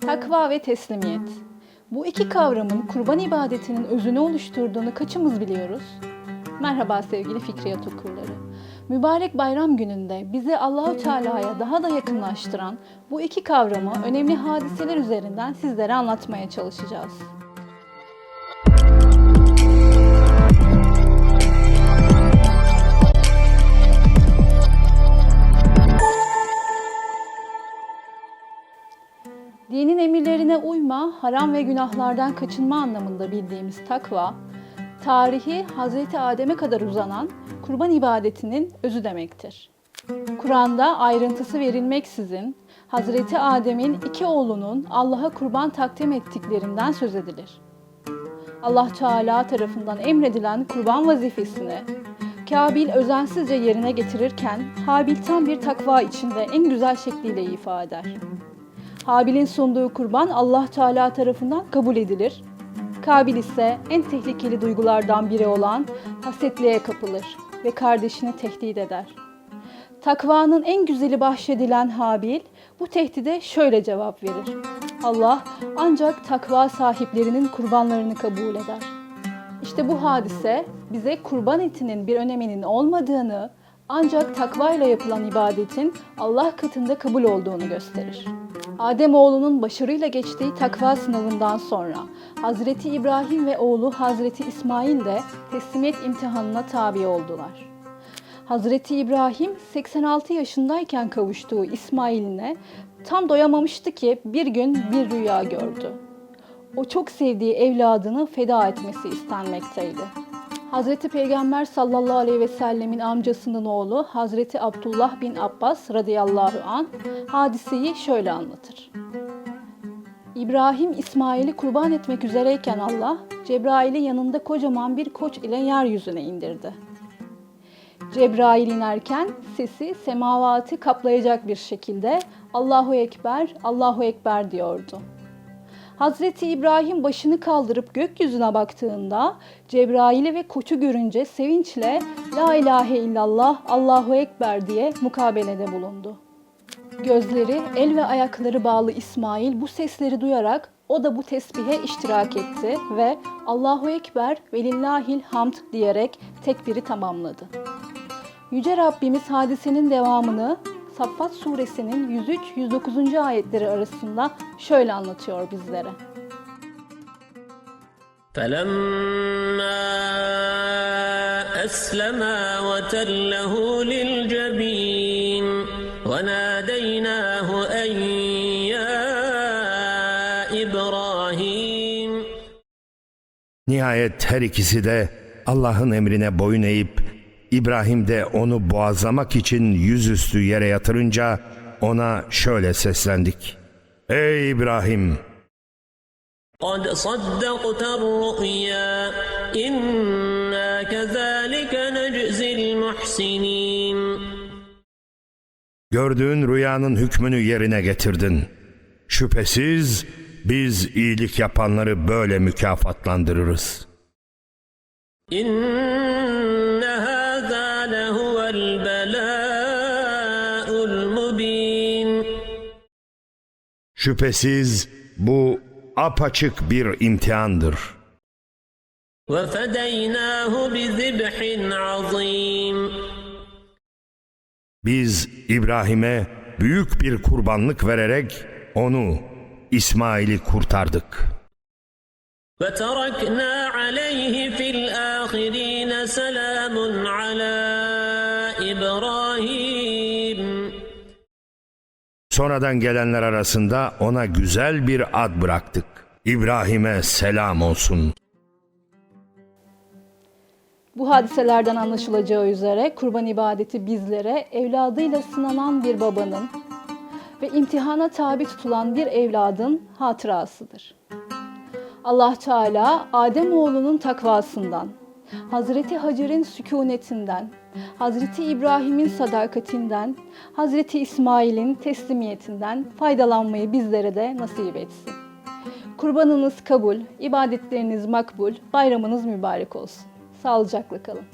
Takva ve teslimiyet. Bu iki kavramın kurban ibadetinin özünü oluşturduğunu kaçımız biliyoruz? Merhaba sevgili fikriyat okurları. Mübarek bayram gününde bizi Allahu Teala'ya daha da yakınlaştıran bu iki kavramı önemli hadiseler üzerinden sizlere anlatmaya çalışacağız. Dinin emirlerine uyma, haram ve günahlardan kaçınma anlamında bildiğimiz takva, tarihi Hazreti Adem'e kadar uzanan kurban ibadetinin özü demektir. Kur'an'da ayrıntısı verilmeksizin Hazreti Adem'in iki oğlunun Allah'a kurban takdim ettiklerinden söz edilir. Allah Teala tarafından emredilen kurban vazifesini Kabil özensizce yerine getirirken Habil tam bir takva içinde en güzel şekliyle ifade eder. Habil'in sunduğu kurban Allah Teala tarafından kabul edilir. Kabil ise en tehlikeli duygulardan biri olan hasetliğe kapılır ve kardeşini tehdit eder. Takvanın en güzeli bahşedilen Habil bu tehdide şöyle cevap verir. Allah ancak takva sahiplerinin kurbanlarını kabul eder. İşte bu hadise bize kurban etinin bir öneminin olmadığını, ancak takva ile yapılan ibadetin Allah katında kabul olduğunu gösterir. Adem oğlunun başarıyla geçtiği takva sınavından sonra Hazreti İbrahim ve oğlu Hazreti İsmail de teslimiyet imtihanına tabi oldular. Hazreti İbrahim 86 yaşındayken kavuştuğu İsmail'ine tam doyamamıştı ki bir gün bir rüya gördü. O çok sevdiği evladını feda etmesi istenmekteydi. Hazreti Peygamber sallallahu aleyhi ve sellemin amcasının oğlu Hazreti Abdullah bin Abbas radıyallahu an hadiseyi şöyle anlatır. İbrahim İsmail'i kurban etmek üzereyken Allah Cebrail'i yanında kocaman bir koç ile yeryüzüne indirdi. Cebrail inerken sesi semavatı kaplayacak bir şekilde Allahu Ekber, Allahu Ekber diyordu. Hazreti İbrahim başını kaldırıp gökyüzüne baktığında Cebrail'i ve koçu görünce sevinçle La ilahe illallah Allahu Ekber diye mukabelede bulundu. Gözleri, el ve ayakları bağlı İsmail bu sesleri duyarak o da bu tesbihe iştirak etti ve Allahu Ekber ve lillahil hamd diyerek tekbiri tamamladı. Yüce Rabbimiz hadisenin devamını Saffat suresinin 103-109. ayetleri arasında şöyle anlatıyor bizlere. فلما أسلما وتله للجبين وناديناه أن يا إبراهيم Nihayet her ikisi de Allah'ın emrine boyun eğip İbrahim de onu boğazlamak için yüzüstü yere yatırınca ona şöyle seslendik. Ey İbrahim! قد صدقت الرؤيا إنا كذلك نجزي المحسنين Gördüğün rüyanın hükmünü yerine getirdin. Şüphesiz biz iyilik yapanları böyle mükafatlandırırız. إن Şüphesiz bu apaçık bir imtihandır. وفديناه بذبح عظيم Biz İbrahim'e büyük bir kurbanlık vererek onu İsmail'i kurtardık. وتركنا عليه في الآخرين سلام على Sonradan gelenler arasında ona güzel bir ad bıraktık. İbrahim'e selam olsun. Bu hadiselerden anlaşılacağı üzere kurban ibadeti bizlere evladıyla sınanan bir babanın ve imtihana tabi tutulan bir evladın hatırasıdır. Allah Teala Adem oğlunun takvasından, Hazreti Hacer'in sükunetinden, Hazreti İbrahim'in sadakatinden, Hazreti İsmail'in teslimiyetinden faydalanmayı bizlere de nasip etsin. Kurbanınız kabul, ibadetleriniz makbul, bayramınız mübarek olsun. Sağlıcakla kalın.